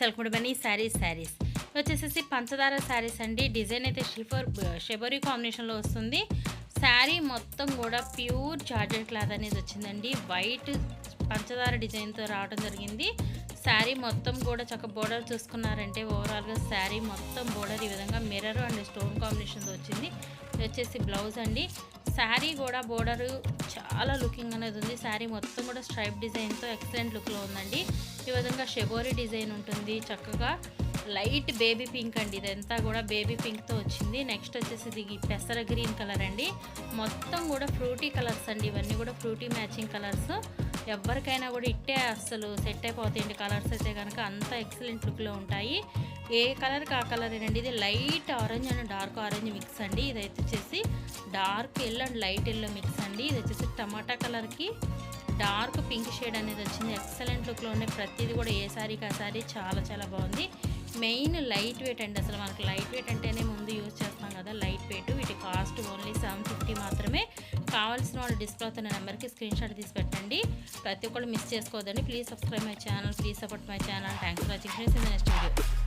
సెల్కుడి బనీ శారీస్ శారీస్ వచ్చేసేసి పంచదార శారీస్ అండి. డిజైన్ అయితే షిఫర్ షెబరీ కాంబినేషన్లో వస్తుంది. శారీ మొత్తం కూడా ప్యూర్ జార్జెట్ క్లాత్ అనేది వచ్చిందండి. వైట్ పంచదార డిజైన్తో రావడం జరిగింది. శారీ మొత్తం కూడా చక్క బోర్డర్ చూసుకున్నారంటే ఓవరాల్గా శారీ మొత్తం బోర్డర్ ఈ విధంగా మిర్రర్ అండ్ స్టోన్ కాంబినేషన్తో వచ్చింది. ఇది వచ్చేసి బ్లౌజ్ అండి. శారీ కూడా బోర్డర్ చాలా లుకింగ్ అనేది ఉంది. శారీ మొత్తం కూడా స్ట్రైప్ డిజైన్తో ఎక్సలెంట్ లుక్లో ఉందండి. ఈ విధంగా షెబోరీ డిజైన్ ఉంటుంది. చక్కగా లైట్ బేబీ పింక్ అండి. ఇదంతా కూడా బేబీ పింక్తో వచ్చింది. నెక్స్ట్ వచ్చేసి ఇది పెసర గ్రీన్ కలర్ అండి. మొత్తం కూడా ఫ్రూటీ కలర్స్ అండి. ఇవన్నీ కూడా ఫ్రూటీ మ్యాచింగ్ కలర్స్. ఎవరికైనా కూడా ఇట్టే అస్సలు సెట్ అయిపోతాయండి. కలర్స్ అయితే కనుక అంత ఎక్సలెంట్ లుక్లో ఉంటాయి. ఏ కలర్కి ఆ కలర్ అండి ఇది light orange and dark orange mix అండి. ఇదైతే వచ్చేసి dark yellow and light yellow mix అండి. ఇది వచ్చేసి టమాటా కలర్కి డార్క్ పింక్ షేడ్ అనేది వచ్చింది. ఎక్సలెంట్ లుక్లో ఉండే ప్రతిదీ కూడా ఏ సారీకి ఆ సారీ చాలా చాలా బాగుంది. మెయిన్ లైట్ వెయిట్ అండి అసలు మనకి లైట్ వెయిట్ అంటేనే ముందు యూజ్ చేస్తాం కదా లైట్ వెయిట్. వీటి కాస్ట్ ఓన్లీ సెవెన్ ఫిఫ్టీ మాత్రమే. కావాల్సిన వాళ్ళు డిస్ప్లే అవుతున్న నెంబర్కి స్క్రీన్ షాట్ తీసి పెట్టండి. ప్రతి ఒక్కళ్ళు మిస్ చేసుకోవద్దండి. Please subscribe my channel please support my channel. Thanks for watching. Friends in next video